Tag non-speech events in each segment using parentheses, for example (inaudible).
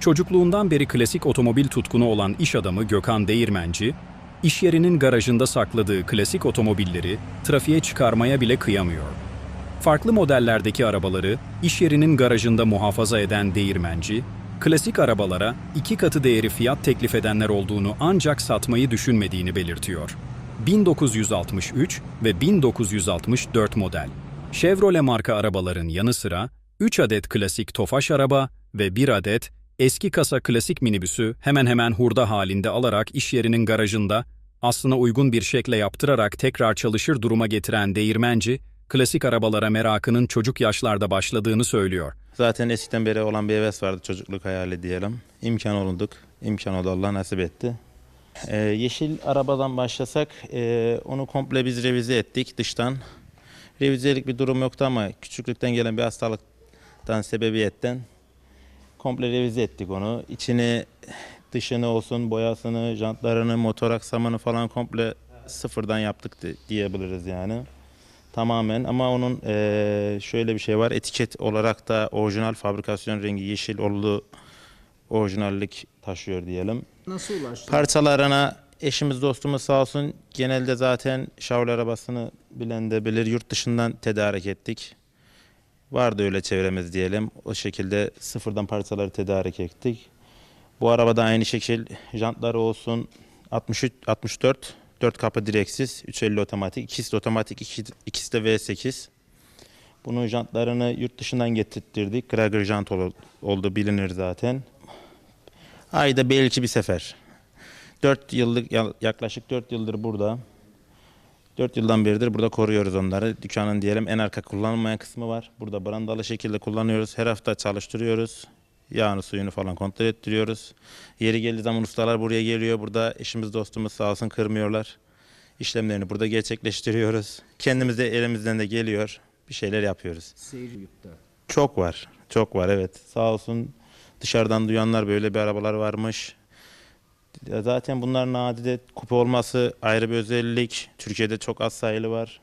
Çocukluğundan beri klasik otomobil tutkunu olan iş adamı Gökhan Değirmenci, iş yerinin garajında sakladığı klasik otomobilleri trafiğe çıkarmaya bile kıyamıyor. Farklı modellerdeki arabaları iş yerinin garajında muhafaza eden Değirmenci, klasik arabalara iki katı değeri fiyat teklif edenler olduğunu ancak satmayı düşünmediğini belirtiyor. 1963 ve 1964 model. Chevrolet marka arabaların yanı sıra 3 adet klasik Tofaş araba ve 1 adet eski kasa klasik minibüsü hemen hemen hurda halinde alarak iş yerinin garajında aslına uygun bir şekle yaptırarak tekrar çalışır duruma getiren değirmenci, klasik arabalara merakının çocuk yaşlarda başladığını söylüyor. Zaten eskiden beri olan bir heves vardı çocukluk hayali diyelim. İmkan olunduk. İmkan oldu Allah nasip etti. Ee, yeşil arabadan başlasak e, onu komple biz revize ettik dıştan. Revizelik bir durum yoktu ama küçüklükten gelen bir hastalıktan sebebiyetten komple revize ettik onu. İçini dışını olsun boyasını, jantlarını, motor aksamını falan komple sıfırdan yaptık di- diyebiliriz yani. Tamamen ama onun eee, şöyle bir şey var. Etiket olarak da orijinal fabrikasyon rengi yeşil olduğu orijinallik taşıyor diyelim. Nasıl ulaştın? Parçalarına eşimiz dostumuz sağ olsun genelde zaten Chevrolet arabasını bilen de bilir yurt dışından tedarik ettik. Vardı öyle çevremiz diyelim. O şekilde sıfırdan parçaları tedarik ettik. Bu arabada aynı şekil jantları olsun 63 64 4 kapı direksiz 350 otomatik ikisi de otomatik iki- ikisi de V8. Bunun jantlarını yurt dışından getirttirdik. Krager jant ol- oldu bilinir zaten. Ayda belki bir sefer. 4 yıllık ya- yaklaşık 4 yıldır burada. 4 yıldan beridir burada koruyoruz onları. Dükkanın diyelim en arka kullanılmayan kısmı var. Burada brandalı şekilde kullanıyoruz. Her hafta çalıştırıyoruz. Yağını suyunu falan kontrol ettiriyoruz. Yeri geldiği zaman ustalar buraya geliyor. Burada eşimiz dostumuz sağ olsun kırmıyorlar. İşlemlerini burada gerçekleştiriyoruz. Kendimiz de elimizden de geliyor. Bir şeyler yapıyoruz. Seyir yurtta. Çok var. Çok var evet. Sağ olsun dışarıdan duyanlar böyle bir arabalar varmış. Zaten bunlar nadide kupe olması ayrı bir özellik. Türkiye'de çok az sayılı var.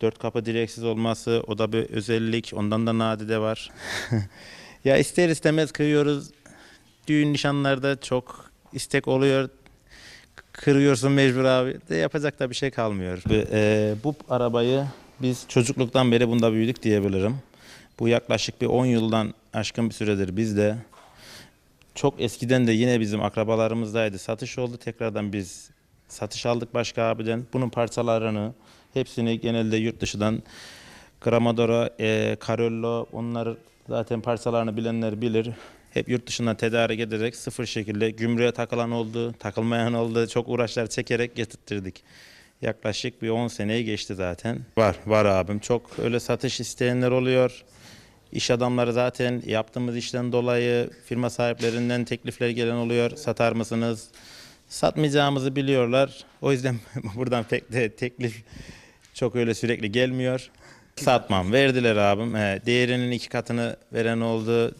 Dört kapı direksiz olması o da bir özellik. Ondan da nadide var. (laughs) ya ister istemez kıyıyoruz. Düğün nişanlarda çok istek oluyor. Kırıyorsun mecbur abi. De yapacak da bir şey kalmıyor. Bu, e, bu arabayı biz çocukluktan beri bunda büyüdük diyebilirim. Bu yaklaşık bir 10 yıldan aşkın bir süredir bizde. Çok eskiden de yine bizim akrabalarımızdaydı. Satış oldu. Tekrardan biz satış aldık başka abiden. Bunun parçalarını hepsini genelde yurt dışından Gramadora, e, Carollo onları zaten parçalarını bilenler bilir. Hep yurt dışından tedarik ederek sıfır şekilde gümrüğe takılan oldu, takılmayan oldu. Çok uğraşlar çekerek getirttirdik. Yaklaşık bir 10 seneyi geçti zaten. Var, var abim. Çok öyle satış isteyenler oluyor. İş adamları zaten yaptığımız işten dolayı firma sahiplerinden teklifler gelen oluyor. Satar mısınız? Satmayacağımızı biliyorlar. O yüzden (laughs) buradan pek de teklif çok öyle sürekli gelmiyor. Satmam. Verdiler abim. He, değerinin iki katını veren oldu.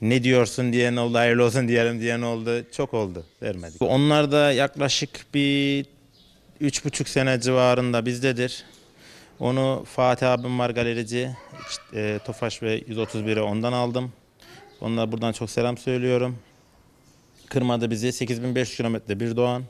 Ne diyorsun diyen oldu, hayırlı olsun diyelim diyen oldu. Çok oldu. Vermedik. Onlar da yaklaşık bir üç buçuk sene civarında bizdedir. Onu Fatih abim var galerici. E, Tofaş ve 131'e ondan aldım. Onlara buradan çok selam söylüyorum. Kırmadı bizi. 8500 kilometre bir Doğan.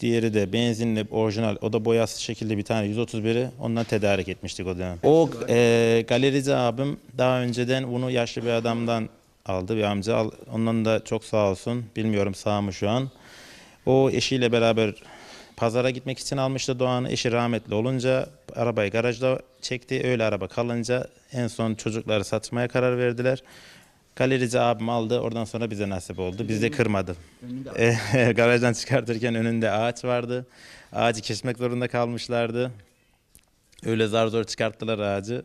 Diğeri de benzinli orijinal. O da boyasız şekilde bir tane 131'i ondan tedarik etmiştik o dönem. O e, galerici abim daha önceden bunu yaşlı bir adamdan aldı bir amca. Ondan da çok sağ olsun. Bilmiyorum sağ mı şu an. O eşiyle beraber pazara gitmek için almıştı Doğan'ı. Eşi rahmetli olunca arabayı garajda çekti. Öyle araba kalınca en son çocukları satmaya karar verdiler. Galerici abim aldı. Oradan sonra bize nasip oldu. Biz de kırmadı. (laughs) E, garajdan çıkartırken önünde ağaç vardı. Ağacı kesmek zorunda kalmışlardı. Öyle zar zor çıkarttılar ağacı.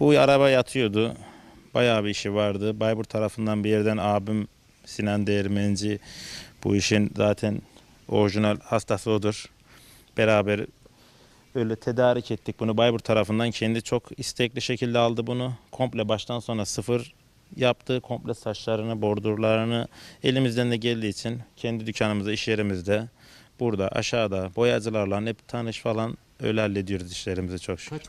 Bu araba yatıyordu. Bayağı bir işi vardı. Bayburt tarafından bir yerden abim Sinan Değirmenci bu işin zaten orijinal hastası odur. Beraber öyle tedarik ettik bunu. Bayburt tarafından kendi çok istekli şekilde aldı bunu. Komple baştan sona sıfır yaptı. Komple saçlarını, bordurlarını elimizden de geldiği için kendi dükkanımızda, iş yerimizde burada aşağıda boyacılarla hep tanış falan öyle hallediyoruz işlerimizi çok şükür. Kaç